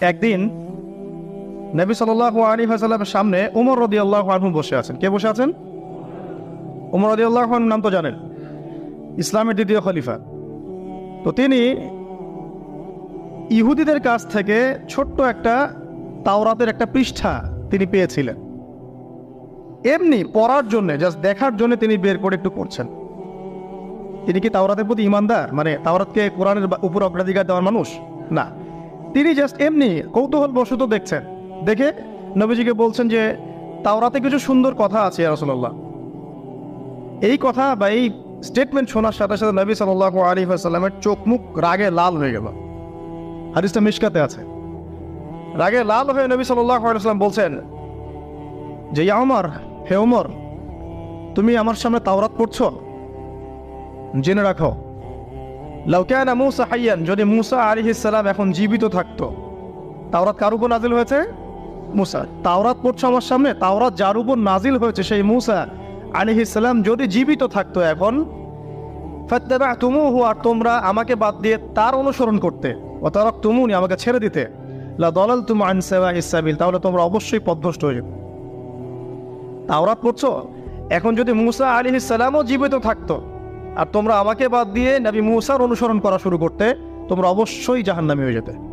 একদিন নবী সাল আলী হাসাল্লামের সামনে উমর রদি আল্লাহ আনহু বসে আছেন। কে বসে আছেন? উমর রদি আল্লাহ নাম তো জানেন। ইসলামের দ্বিতীয় খলিফা। তো তিনি ইহুদিদের কাছ থেকে ছোট্ট একটা তাওরাতের একটা পৃষ্ঠা তিনি পেয়েছিলেন। এমনি পড়ার জন্য জাস্ট দেখার জন্য তিনি বের করে একটু পড়ছেন। তিনি কি তাওরাতের প্রতি ইমানদার? মানে তাওরাতকে কোরআনের উপর অগ্রাধিকার দেওয়ার মানুষ? না। তিনি জাস্ট এমনি কৌতূহল বশত দেখছেন। দেখে নবীজিকে বলছেন যে, তাওরাতে কিছু সুন্দর কথা আছে রসল্লাহ এই কথা বা এই স্টেটমেন্ট শোনার সাথে সাথে নবী সাল আলী সাল্লামের চোখ মুখ রাগে লাল হয়ে গেল। হাদিসটা মিশকাতে আছে। রাগে লাল হয়ে নবী সাল্লাহ বলছেন, যে, ইয়া ওমর হে ওমর তুমি আমার সামনে তাওরাত পড়ছ? জেনে রাখো লাউকানা মুসা হাইয়ান, যদি মুসা আলিহিসাল্লাম এখন জীবিত থাকতো, তাওরাত কার উপর নাজিল হয়েছে? মুসা। তাওরাত পড়ছো আমার সামনে? তাওরাত যার উপর নাজিল হয়েছে সেই মুসা আলিহিসাল্লাম যদি জীবিত থাকতো এখন ফাত্তাবা তুমুহু আর তোমরা আমাকে বাদ দিয়ে তার অনুসরণ করতে ও তারক তুমুনি আমাকে ছেড়ে দিতে, লা দলাল তুম আনসেবা ইসাবিল তাহলে তোমরা অবশ্যই পথভ্রষ্ট হয়ে যাবে। তাওরাত পড়ছো? এখন যদি মুসা আলী ইসালামও জীবিত থাকতো আর তোমরা আমাকে বাদ দিয়ে নবী মুসার অনুসরণ করা শুরু করতে, তোমরা অবশ্যই জাহান্নামি হয়ে যেতে।